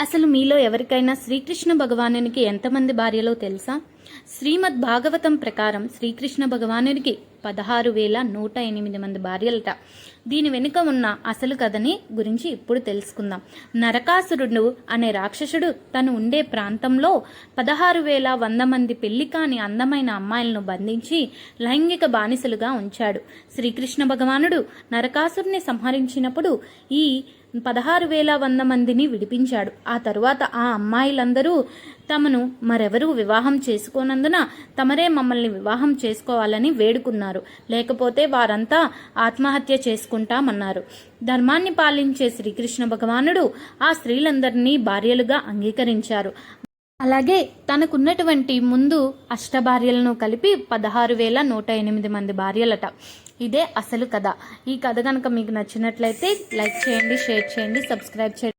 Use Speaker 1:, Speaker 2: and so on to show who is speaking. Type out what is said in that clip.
Speaker 1: అసలు మీలో ఎవరికైనా శ్రీకృష్ణ భగవానునికి ఎంతమంది భార్యలో తెలుసా? శ్రీమద్ భాగవతం ప్రకారం శ్రీకృష్ణ భగవానునికి పదహారు వేల నూట ఎనిమిది మంది భార్యలట. దీని వెనుక ఉన్న అసలు కథని గురించి ఇప్పుడు తెలుసుకుందాం. నరకాసురుడు అనే రాక్షసుడు తను ఉండే ప్రాంతంలో పదహారు వేల వంద మంది పెళ్ళి కాని అందమైన అమ్మాయిలను బంధించి లైంగిక బానిసలుగా ఉంచాడు. శ్రీకృష్ణ భగవానుడు నరకాసురుని సంహరించినప్పుడు ఈ పదహారు వేల వంద మందిని విడిపించాడు. ఆ తరువాత ఆ అమ్మాయిలందరూ తమను మరెవరూ వివాహం చేసుకోనందున తమరే మమ్మల్ని వివాహం చేసుకోవాలని వేడుకున్నారు. లేకపోతే వారంతా ఆత్మహత్య చేసుకుంటామన్నారు. ధర్మాన్ని పాలించే శ్రీకృష్ణ భగవానుడు ఆ స్త్రీలందరినీ భార్యలుగా అంగీకరించారు. అలాగే తనకున్నటువంటి ముందు అష్టభార్యలను కలిపి పదహారు వేల నూట ఎనిమిది మంది భార్యలట. ఇదే అసలు కథ. ఈ కథ కనుక మీకు నచ్చినట్లయితే లైక్ చేయండి షేర్ చేయండి సబ్స్క్రైబ్ చేయండి.